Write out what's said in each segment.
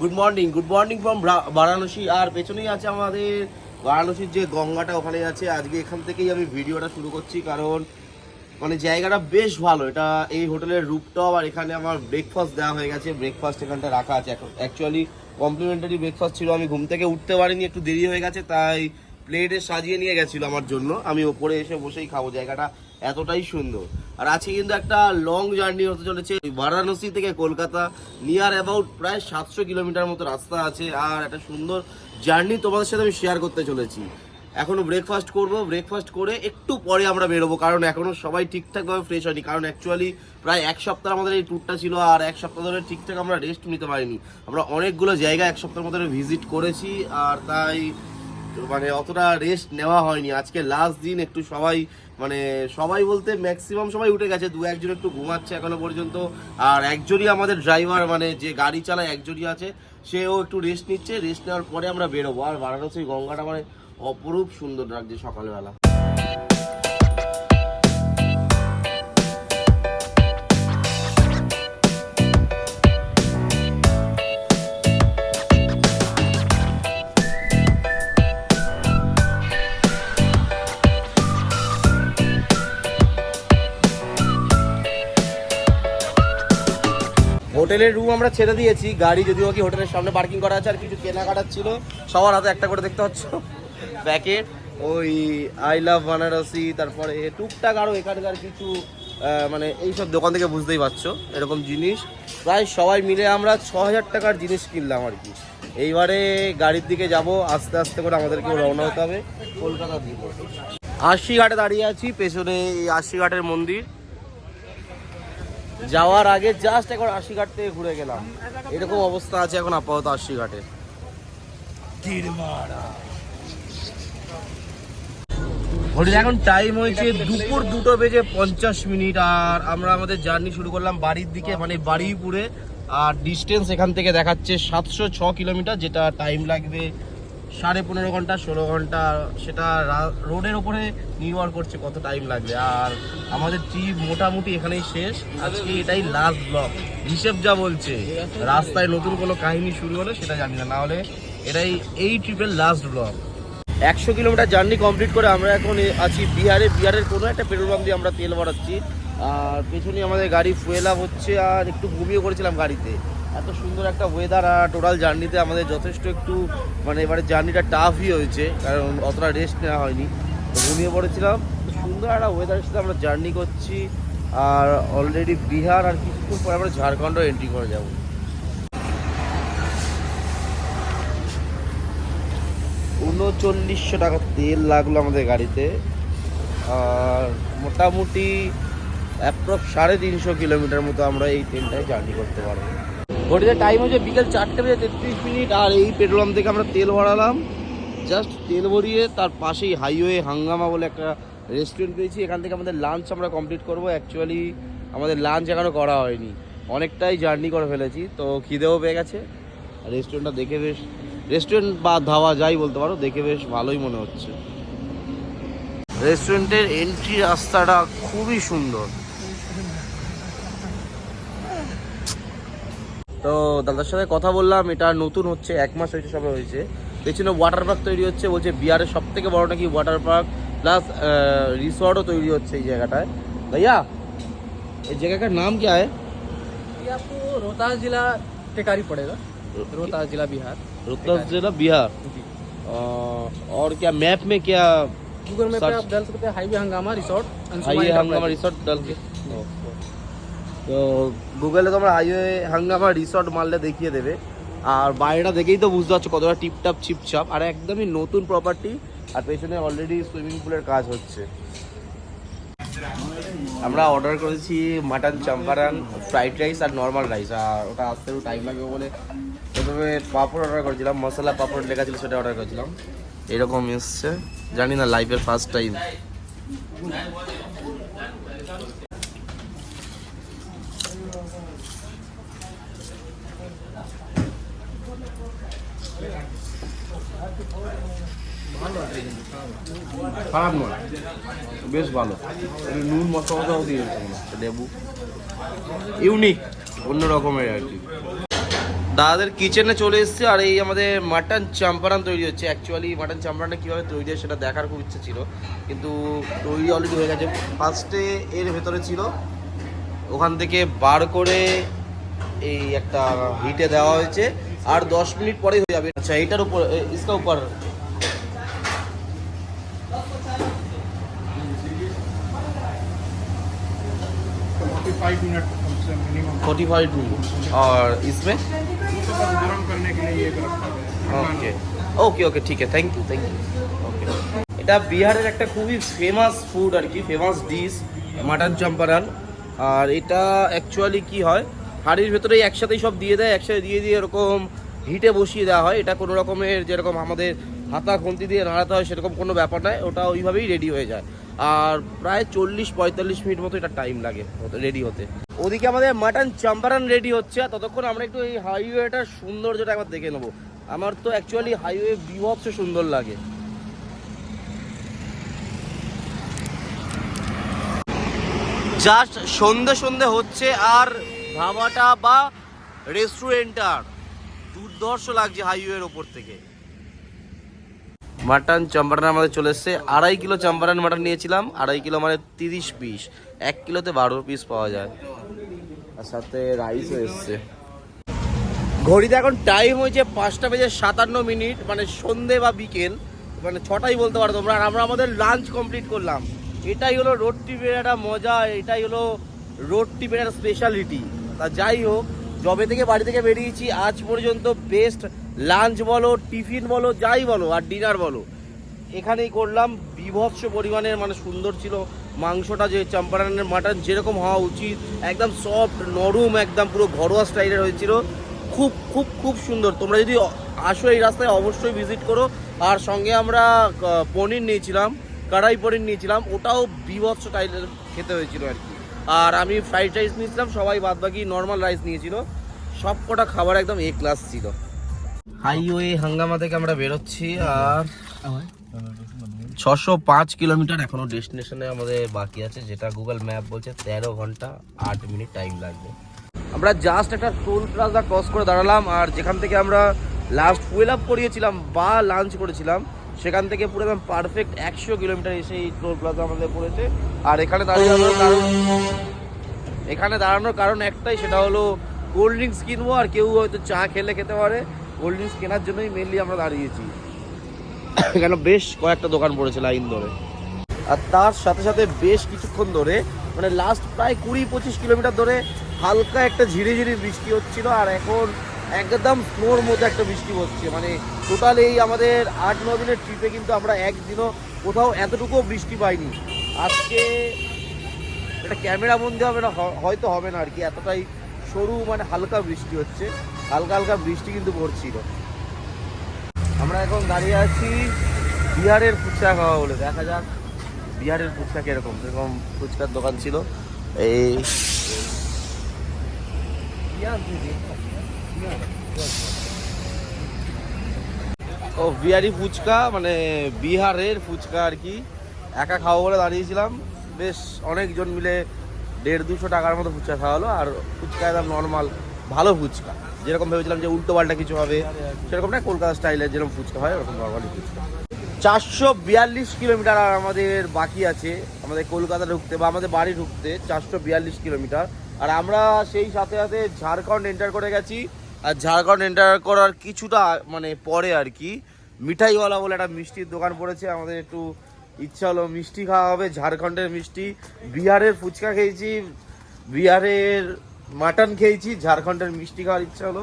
Good morning good morning from Varanasi আর পেছনেই আছে আমাদের বারাণসীর যে গঙ্গাটা, ওখানে আছে। আজকে এখান থেকেই আমি ভিডিওটা শুরু করছি, কারণ মানে জায়গাটা বেশ ভালো। এটা এই হোটেলের রুপটপ আর এখানে আমার ব্রেকফাস্ট দেওয়া হয়ে গেছে। ব্রেকফাস্ট এখানটা রাখা আছে। এখন অ্যাকচুয়ালি কমপ্লিমেন্টারি ব্রেকফাস্ট ছিল। আমি ঘুম থেকে উঠতে পারিনি, একটু দেরি হয়ে গেছে, তাই প্লেটে সাজিয়ে নিয়ে গেছিল আমার জন্য। আমি ওপরে এসে বসেই খাব। জায়গাটা এতটাই সুন্দর। আর আজকে কিন্তু একটা লং জার্নি হতে চলেছে। বারাণসী থেকে কলকাতা নিয়ার অ্যাবাউট প্রায় সাতশো কিলোমিটার মতো রাস্তা আছে। আর একটা সুন্দর জার্নি তোমাদের সাথে আমি শেয়ার করতে চলেছি। এখনও ব্রেকফাস্ট করব। ব্রেকফাস্ট করে একটু পরে আমরা বেরোবো। কারণ এখনও সবাই ঠিকঠাকভাবে ফ্রেশ হয়নি। কারণ অ্যাকচুয়ালি প্রায় এক সপ্তাহ আমাদের এই ট্যুরটা ছিল আর এক সপ্তাহ ধরে ঠিকঠাক আমরা রেস্ট নিতে পারিনি। আমরা অনেকগুলো জায়গা এক সপ্তাহের মধ্যে ভিজিট করেছি। আর তাই মানে অতটা রেস্ট নেওয়া হয়নি। আজকে লাস্ট দিন একটু সবাই মানে সবাই বলতে ম্যাক্সিমাম সবাই উঠে গেছে, দু একজন একটু ঘুমাচ্ছে এখনও পর্যন্ত। আর একজনই আমাদের ড্রাইভার মানে যে গাড়ি চালায় একজনই আছে, সেও একটু রেস্ট নিচ্ছে। রেস্ট নেওয়ার পরে আমরা বেরোবো। আর বারাণসী গঙ্গাটা মানে অপরূপ সুন্দর লাগছে সকালবেলা। হোটেলের রুম আমরা ছেড়ে দিয়েছি, গাড়ি যদিও কি হোটেলের সামনে পার্কিং করা আছে আর কিছু কেনাকাটার ছিল, সবার হাতে একটা করে দেখতে পাচ্ছ। প্যাকেট ওই আই লাভ বানারসি তারপরে টুকটাক আরও এখানকার কিছু মানে এইসব দোকান থেকে বুঝতেই পারছ, এরকম জিনিস। প্রায় সবাই মিলে আমরা ছ হাজার টাকার জিনিস কিনলাম আর কি। এইবারে গাড়ির দিকে যাব, আস্তে আস্তে করে আমাদেরকে রওনা হতে হবে কলকাতার দিকে আশি ঘাটে দাঁড়িয়ে আছি, পেছনে এই আশি ঘাটের মন্দির। যাওয়ার আগে জাস্ট এখন আশি ঘাট থেকে ঘুরে গেলাম। এরকম অবস্থা আছে এখন আপাতত আশি ঘাটে এখন টাইম হয়েছে দুপুর দুটো বেজে পঞ্চাশ মিনিট, আর আমরা আমাদের জার্নি শুরু করলাম বাড়ির দিকে মানে বারুইপুরে আর ডিস্টেন্স এখান থেকে দেখাচ্ছে সাতশো ছ কিলোমিটার যেটা টাইম লাগবে সাড়ে পনেরো ঘণ্টা, ষোলো ঘণ্টা, সেটা রোডের ওপরে নির্ভর করছে কত টাইম লাগবে। আর আমাদের ট্রিপ মোটামুটি এখানেই শেষ। আজকে এটাই লাস্ট ব্লক হিসেব যা বলছে, রাস্তায় নতুন কোনো কাহিনী শুরু হলে সেটা জানি না। নাহলে এটাই, এই ট্রিপের লাস্ট ব্লক একশো কিলোমিটার জার্নি কমপ্লিট করে আমরা এখন আছি বিহারে। বিহারের কোনো একটা পেট্রোল পাম্প দিয়ে আমরা তেল ভরাচ্ছি। আর পেছনে আমাদের গাড়ি ফুয়েল হচ্ছে, আর একটু ঘুমিয়ে করেছিলাম গাড়িতে। এত সুন্দর একটা ওয়েদার আর টোটাল জার্নিতে আমাদের যথেষ্ট একটু মানে এবারে জার্নিটা টাফই হয়েছে, কারণ অতটা রেস্ট নেওয়া হয়নি। তো ঘুমিয়ে পড়েছিলাম সুন্দর একটা ওয়েদারের সাথে আমরা জার্নি করছি, আর অলরেডি বিহার আর কিছুক্ষণ পরে আমরা ঝাড়খণ্ডও এন্ট্রি করে যাব। উনচল্লিশশো টাকা তেল লাগল আমাদের গাড়িতে, আর মোটামুটি অ্যাপ্রক্স সাড়ে তিনশো কিলোমিটার মতো আমরা এই ট্রেনটায় জার্নি করতে পারব। ঘড়িতে টাইম হচ্ছে বিকেল চারটে বেজে তেত্রিশ মিনিট, আর এই পেট্রোল পাম্প থেকে আমরা তেল ভরালাম জাস্ট তেল ভরিয়ে তার পাশেই হাইওয়ে হাঙ্গামা বলে একটা রেস্টুরেন্ট পেয়েছি। এখান থেকে আমাদের লাঞ্চ আমরা কমপ্লিট করব। অ্যাকচুয়ালি আমাদের লাঞ্চ এখনও করা হয়নি। অনেকটাই জার্নি করে ফেলেছি, তো খিদেও পেয়ে গেছে। রেস্টুরেন্টটা দেখে বেশ রেস্টুরেন্ট বা ধাওয়া যাই বলতে পারো, দেখে বেশ ভালোই মনে হচ্ছে। রেস্টুরেন্টের এন্ট্রি রাস্তাটা খুবই সুন্দর। তো দাদার সাথে কথা বললাম এটা নতুন হচ্ছে এক মাস হয়েছে সবে হয়েছে পেছনে ওয়াটার পার্ক তৈরি হচ্ছে বলছে বিহারের সব থেকে বড় নাকি ওয়াটার পার্ক প্লাস রিসর্টও তৈরি হচ্ছে এই জায়গাটায় ভাইয়া এই জায়গাটার নাম কি है ये आपको रोहतास जिला टेकारी पड़ेगा रोहतास जिला बिहार रोहतास जिला बिहार अ, और क्या मैप में क्या गूगल मैप पे Search- आप डाल सकते हैं हाईवे हंगामा रिसोर्ट হাইওয়ে হাঙ্গামা রিসর্ট ডাল के তো গুগলে তোমরা হাইওয়ে হাঙ্গামা রিসর্ট মারলে দেখিয়ে দেবে। আর বাইরেটা দেখেই তো বুঝতে পারছ কতটা টিপটাপ, ছিপছাপ। আর একদমই নতুন প্রপার্টি আর পেছনে অলরেডি সুইমিং পুলের কাজ হচ্ছে। আমরা অর্ডার করেছি মাটন চাম্পারান ফ্রাইড রাইস আর নর্মাল রাইস আর ওটা আসতে একটু টাইম লাগবে বলে প্রথমে পাপড় অর্ডার করেছিলাম, মশলা পাপড় লেখা ছিল সেটা অর্ডার করেছিলাম। এরকম এসছে। জানি না লাইফের ফার্স্ট টাইম খারাপ নয়, বেশ ভালো। নুন মশলাটাও দিয়ে দিচ্ছে মনে লেবু। ইউনিক, অন্য রকমের আর কি। দাদাদের কিচেনে চলে এসেছে, আর এই আমাদের মাটন চাম্পারান তৈরি হচ্ছে। অ্যাকচুয়ালি মাটন চাম্পারানটা কীভাবে তৈরি হয় সেটা দেখার খুব ইচ্ছে ছিল, কিন্তু তৈরি অলরেডি হয়ে গেছে। ফার্স্টে এর ভেতরে ছিল, ওখান থেকে বার করে এই একটা হিটে দেওয়া হয়েছে। আর দশ মিনিট পরেই হয়ে যাবে আচ্ছা এটার উপর এ- ইসকা উপর फोर्टी फाइव मिनट कम से मिनिमम फोर्टी फाइव मिनट और इसमें तो बस गर्म करने के लिए ये रखा गया ওকে ওকে ওকে ঠিক আছে thank you thank you okay এটা বিহারের একটা খুবই ফেমাস ফুড আর কি ফেমাস ডিশ মাটন চম্পারান আর এটা অ্যাকচুয়ালি কি হয় হাড়ির ভেতরেই একসাথেই সব দিয়ে দেয়, একসাথে দিয়ে দিয়ে এরকম হিটে বসিয়ে দেওয়া হয়। এটা কোনো রকমের যেরকম আমাদের হাতা খুন্তি দিয়ে নাড়াতে হয়, সেরকম কোনো ব্যাপার নয়। ওটা ওইভাবেই রেডি হয়ে যায়। আর প্রায় চল্লিশ পঁয়তাল্লিশ মিনিট মতো এটা টাইম লাগে রেডি হতে। ওদিকে আমাদের মাটন চাম্পারান রেডি হচ্ছে। আর ততক্ষণ আমরা একটু এই হাইওয়েটার সৌন্দর্যটা একবার দেখে নেব। আমার তো অ্যাকচুয়ালি হাইওয়ে বিভৎস সুন্দর লাগে। জাস্ট সন্ধে সন্ধে হচ্ছে, আর ধাবাটা বা রেস্টুরেন্টটার দুর্ধর্ষ লাগছে হাইওয়ের ওপর থেকে। মাটন চাম্পারান আমাদের চলে এসছে। আড়াই কিলো চাম্পারান মাটন নিয়েছিলাম। আড়াই কিলো মানে তিরিশ পিস। এক কিলোতে বারো পিস পাওয়া যায়। আর সাথে রাইসও এসছে। ঘড়িতে এখন টাইম হয়েছে পাঁচটা বেজে সাতান্ন মিনিট মানে সন্ধে বা বিকেল। মানে ছটাই বলতে পারো তোমরা। আর আমরা আমাদের লাঞ্চ কমপ্লিট করলাম। এটাই হলো রোড ট্রিপের একটা মজা। এটাই হলো রোড ট্রিপের একটা স্পেশালিটি তা যাই হোক, জবে থেকে বাড়ি থেকে বেরিয়েছি। আজ পর্যন্ত বেস্ট লাঞ্চ বলো, টিফিন বলো, যাই বলো, আর ডিনার বলো। এখানেই করলাম। বিভৎস পরিমাণের মানে সুন্দর ছিল মাংসটা, যে চাম্পারানের মাটন যেরকম হওয়া উচিত। একদম সফট নরম, একদম পুরো ঘরোয়া স্টাইলের হয়েছিল। খুব খুব খুব সুন্দর। তোমরা যদি আসো এই রাস্তায়, অবশ্যই ভিজিট করো। আর সঙ্গে আমরা পনির নিয়েছিলাম, কড়াই পনির নিয়েছিলাম। ওটাও বিভৎস স্টাইলের খেতে হয়েছিল আর কি। আর আমি ফ্রাইড রাইস নিয়েছিলাম, সবাই বাদ বাকি নর্মাল রাইস নিয়েছিল। সব কটা খাবার একদম এ ক্লাস ছিল। হাইওয়ে হাঙ্গামা থেকে আমরা বেরোচ্ছি, আর ছশো পাঁচ কিলোমিটার এখনও ডেস্টিনেশনে আমাদের বাকি আছে, যেটা গুগল ম্যাপ বলছে তেরো ঘণ্টা আট মিনিট টাইম লাগবে। আমরা জাস্ট একটা টোল প্লাজা ক্রস করে দাঁড়ালাম, আর যেখান থেকে আমরা লাস্ট ফুয়েল আপ করিয়েছিলাম বা লাঞ্চ করেছিলাম সেখান থেকে পুরো একদম পারফেক্ট একশো কিলোমিটার এসে এই টোল প্লাজা আমাদের পড়েছে। আর এখানে দাঁড়িয়ে কারণ এখানে দাঁড়ানোর কারণ একটাই, সেটা হলো কোল্ড ড্রিঙ্কস কিনবো আর কেউ হয়তো চা খেলে খেতে পারে। কোল্ড ড্রিঙ্কস কেনার জন্যই মেনলি আমরা দাঁড়িয়েছি। এখানে বেশ কয়েকটা দোকান পড়েছে লাইন ধরে। আর তার সাথে সাথে বেশ কিছুক্ষণ ধরে মানে লাস্ট প্রায় কুড়ি পঁচিশ কিলোমিটার ধরে হালকা একটা ঝিরে ঝিরে বৃষ্টি হচ্ছিল। আর এখন একদম স্নোর মতো একটা বৃষ্টি হচ্ছে। মানে টোটাল এই আমাদের আট, ন দিনের ট্রিপে কিন্তু আমরা একদিনও কোথাও এতটুকুও বৃষ্টি পাইনি। আজকে এটা ক্যামেরা বন্দি হবে না হয়তো হবে না আর কি। এতটাই সরু মানে হালকা বৃষ্টি হচ্ছে। হালকা হালকা বৃষ্টি কিন্তু পড়ছিল। আমরা এখন দাঁড়িয়ে আছি বিহারের ফুচকা খাওয়া বলে। দেখা যাক বিহারের ফুচকা কীরকম। সেরকম ফুচকার দোকান ছিল। এই ও, বিহারি ফুচকা মানে বিহারের ফুচকা আর কি। একা খাওয়া বলে দাঁড়িয়েছিলাম। বেশ, অনেকজন মিলে দেড় দুশো টাকার মতো ফুচকা খাওয়া হলো আর ফুচকা একদম নর্মাল ভালো ফুচকা। যেরকম ভেবেছিলাম যে উল্টো পাল্টা কিছু হবে, সেরকম না কলকাতা স্টাইলের যেরকম ফুচকা হয়, ওরকম নর্মালি ফুচকা। চারশো বিয়াল্লিশ কিলোমিটার আর আমাদের বাকি আছে। আমাদের কলকাতা ঢুকতে বা আমাদের বাড়ি ঢুকতে চারশো বিয়াল্লিশ কিলোমিটার। আর আমরা সেই সাথে সাথে ঝাড়খণ্ড এন্টার করে গেছি। আর ঝাড়খণ্ড এন্টার করার কিছুটা মানে পরে আর কি, মিঠাইওয়ালা বলে একটা মিষ্টির দোকান পড়েছে, আমাদের একটু ইচ্ছা হলো মিষ্টি খাওয়া হবে, ঝাড়খণ্ডের মিষ্টি, বিহারের ফুচকা খেয়েছি, বিহারের মাটন খেয়েছি, ঝাড়খণ্ডের মিষ্টি খাওয়ার ইচ্ছা হলো,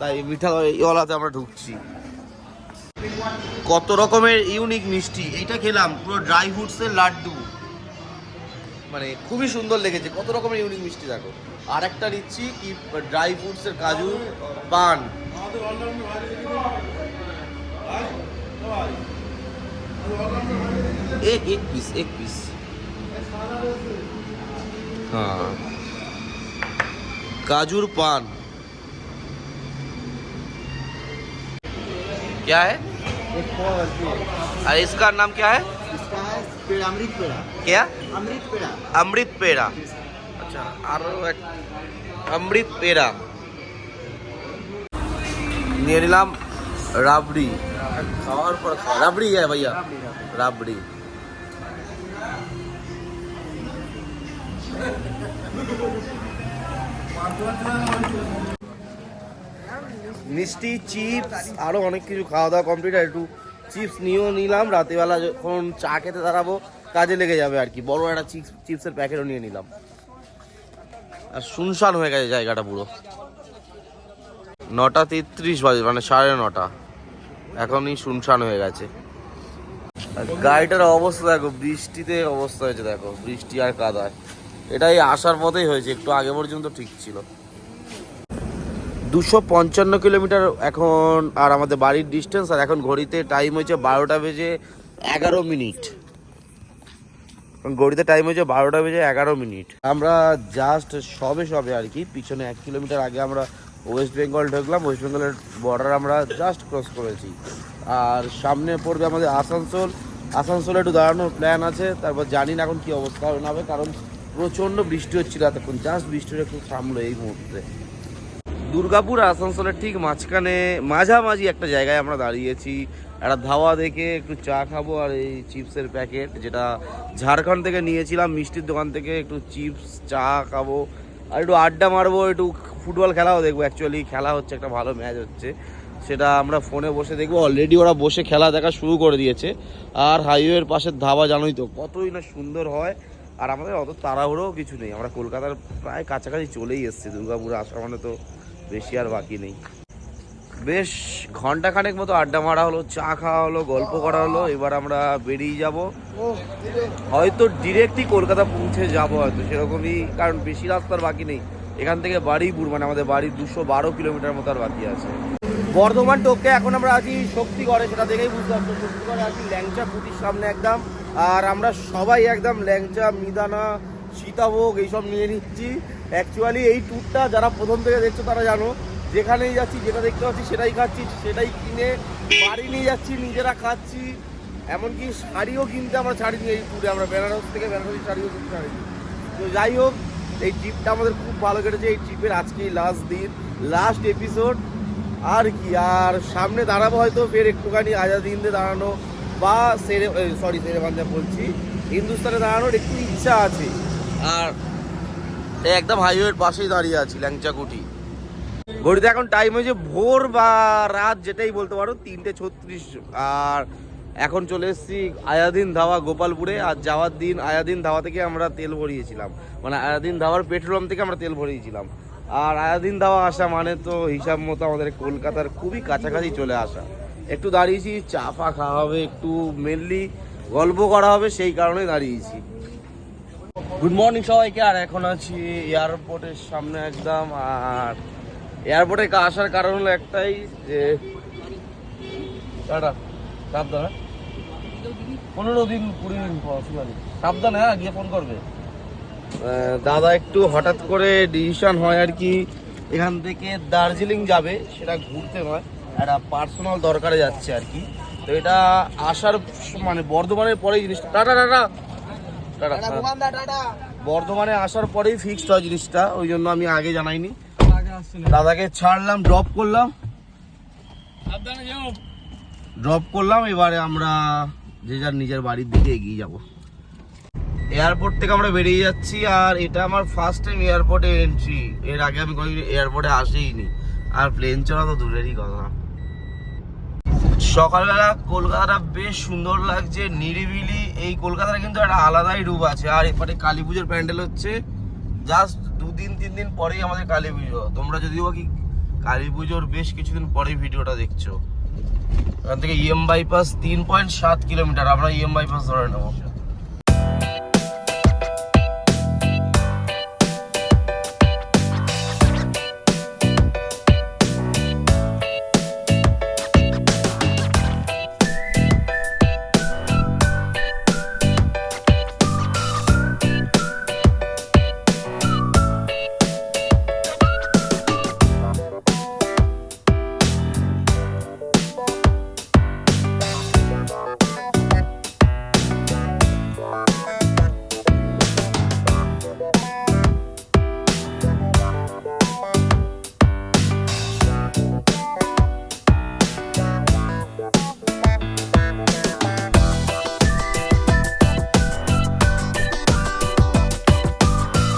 তাই মিঠাইওয়ালাতে আমরা ঢুকছি। কত রকমের ইউনিক মিষ্টি, এইটা খেলাম, পুরো ড্রাই ফ্রুটসের লাড্ডু। মানে খুবই সুন্দর লেগেছে, কত রকমের ইউনিক মিষ্টি দেখো। আর একটা নিচ্ছি কি ড্রাই ফ্রুটসের কাজু পান एक एक पीस एक पीस हाँ काजूर पान क्या है अरे इसका नाम क्या है इसका है पेड़ा अमृत पेड़ा क्या अमृत पेड़ा अमृत पेड़ा আচ্ছা আরও এক অমৃত পেরা। নিয়ে নিলাম রাবড়ি। খাওয়ার পর রাবড়ি হ্যাঁ ভাইয়া। রাবড়ি। মিষ্টি, চিপস আরও অনেক কিছু খাওয়া দাওয়া কমপ্লিট আর একটু চিপস নিয়েও নিলাম। রাতেবেলা যখন চা খেতে দাঁড়াবো, কাজে লেগে যাবে আর কি। বড় একটা চিপস, চিপসের প্যাকেটও নিয়ে নিলাম। আর শুনশান হয়ে গেছে জায়গাটা পুরো। নটা তেত্রিশ বাজে মানে সাড়ে নটা। এখনই শুনশান হয়ে গেছে। আর গাড়িটার অবস্থা দেখো, বৃষ্টিতে অবস্থা হয়েছে দেখো, বৃষ্টি আর কাদায়। এটাই আসার পথেই হয়েছে, একটু আগে পর্যন্ত ঠিক ছিল। দুশো পঞ্চান্ন কিলোমিটার এখন, আর আমাদের বাড়ির ডিস্টেন্স আর এখন ঘড়িতে টাইম হয়েছে বারোটা বেজে এগারো মিনিট। ঘড়িতে টাইম হয়েছে বারোটা বেজে এগারো মিনিট। আমরা জাস্ট সবে সবে আর কি, পিছনে এক কিলোমিটার আগে আমরা ওয়েস্ট বেঙ্গল ঢুকলাম ওয়েস্ট বেঙ্গলের বর্ডার আমরা জাস্ট ক্রস করেছি। আর সামনে পড়বে আমাদের আসানসোল। আসানসোলে একটু দাঁড়ানোর প্ল্যান আছে, তারপর জানি না এখন কি অবস্থা হবে না হবে কারণ প্রচণ্ড বৃষ্টি হচ্ছিল এতক্ষণ জাস্ট বৃষ্টিটা একটু থামলো এই মুহূর্তে। দুর্গাপুর আসানসোলের ঠিক মাঝখানে, মাঝামাঝি একটা জায়গায় আমরা দাঁড়িয়েছি। একটা ধাওয়া দেখে একটু চা খাব আর এই চিপসের প্যাকেট, যেটা ঝাড়খণ্ড থেকে নিয়েছিলাম, মিষ্টির দোকান থেকে একটু চিপস, চা খাব আর একটু আড্ডা মারবো, একটু ফুটবল খেলাও দেখব। অ্যাকচুয়ালি খেলা হচ্ছে, একটা ভালো ম্যাচ হচ্ছে। সেটা আমরা ফোনে বসে দেখব। অলরেডি ওরা বসে খেলা দেখা শুরু করে দিয়েছে। আর হাইওয়ের পাশের ধাবা, জানোই তো, কতই না সুন্দর হয়। আর আমাদের অত তাড়াহুড়োও কিছু নেই। আমরা কলকাতার প্রায় কাছাকাছি চলেই এসেছি। দুর্গাপুরে আসার মানে তো বেশি আর বাকি নেই। বেশ ঘণ্টা খানেক মতো আড্ডা মারা হলো, চা খাওয়া হলো, গল্প করা হলো, এবার আমরা বেরিয়ে যাব। হয়তো ডিরেক্টই কলকাতা পৌঁছে যাব হয়তো, সেরকমই, কারণ বেশি রাস্তার বাকি নেই। এখান থেকে বাড়িপুর মানে আমাদের বাড়ি দুশো বারো কিলোমিটার মতো আর বাকি আছে। বর্ধমান টোকে এখন আমরা আছি শক্তিগড়ে, সেটা দেখেই বুঝতে পারছ, শক্তিগড়ে আছি, ল্যাংচা কুটির সামনে একদম। আর আমরা সবাই একদম ল্যাংচা, মিদানা, সীতাভোগ, এইসব নিয়ে নিচ্ছি। অ্যাকচুয়ালি এই ট্যুরটা যারা প্রথম থেকে দেখছ তারা জানো যেখানেই যাচ্ছি, যেটা দেখতে পাচ্ছি সেটাই খাচ্ছি, সেটাই কিনে বাড়ি নিয়ে যাচ্ছি, নিজেরা খাচ্ছি। এমনকি শাড়িও কিনতে আমরা ছাড়িনি এই ট্যুরে আমরা বেনারস থেকে বেনারসি শাড়িও কিনতে ছাড়িনি। তো যাই হোক, এই ট্রিপটা আমাদের খুব ভালো কেটেছে। এই ট্রিপের আজকেই লাস্ট দিন লাস্ট এপিসোড আর কি, আর সামনে দাঁড়াবো হয়তো ফের একটুখানি আজাদ হিন্দে দাঁড়ানো বা সেরে সরি সেরে পাঞ্জাব বলছি, হিন্দুস্তানে দাঁড়ানোর একটু ইচ্ছা আছে। আর একদম হাইওয়ের পাশেই দাঁড়িয়ে আছি, ল্যাংচাকুটি। ঘড়িতে এখন টাইম হয়েছে ভোর বা রাত যেটাই বলতে পারো, তিনটে ছত্রিশ। আর এখন চলে এসেছি আয়াদিন ধাওয়া গোপালপুরে। আর যাওয়ার দিন আয়াদিন ধাওয়া থেকে আমরা তেল ভরিয়েছিলাম। মানে আয়াদিন ধাওয়ার পেট্রোল থেকে আমরা তেল ভরিয়েছিলাম। আর আয়াদিন ধাওয়া আসা মানে তো হিসাব মতো আমাদের কলকাতার খুবই কাছাকাছি চলে আসা। একটু দাঁড়িয়েছি, চা ফা খাওয়া হবে একটু মেনলি গল্প করা হবে, সেই কারণে দাঁড়িয়েছি। গুড মর্নিং সবাইকে, আর এখন আছি এয়ারপোর্টের সামনে একদম, আর এয়ারপোর্টে আসার কারণ হলো একটাই যে টাটা সাবধানে। পনেরো দিন কুড়ি দিন সাবধানে হ্যাঁ গিয়ে ফোন করবে। দাদা একটু হঠাৎ করে ডিসিশন হয় আর কি এখান থেকে দার্জিলিং যাবে সেটা ঘুরতে হয় একটা পার্সোনাল দরকারে যাচ্ছে আর কি। তো এটা আসার মানে বর্ধমানের পরেই জিনিসটা। Tata tata. টাটা হ্যাঁ। বর্ধমানে আসার পরেই ফিক্সড হয় জিনিসটা ওই জন্য আমি আগে জানাইনি। দাদাকে ছাড়লাম ড্রপ করলাম। ড্রপ করলাম এবারে আমরা যে যার নিজের বাড়ির দিকে এগিয়ে যাব। এয়ারপোর্ট থেকে আমরা বেরিয়ে যাচ্ছি আর এটা আমার ফার্স্ট টাইম এয়ারপোর্টে এন্ট্রি এর আগে আমি কোনো এয়ারপোর্টে আসিনি। আর প্লেন চড়া তো দূরেরই কথা। সকালবেলা কলকাতাটা বেশ সুন্দর লাগছে নিরিবিলি। এই কলকাতার কিন্তু একটা আলাদাই রূপ আছে। আর এপারে কালী পুজোর প্যান্ডেল হচ্ছে। জাস্ট দুদিন, তিন দিন পরেই আমাদের কালী পুজো। তোমরা যদিও কি কালী পুজোর বেশ কিছুদিন পরেই ভিডিওটা দেখছ। এখান থেকে ইএম বাইপাস তিন পয়েন্ট সাত কিলোমিটার, আমরা ইএম বাইপাস ধরে নেব।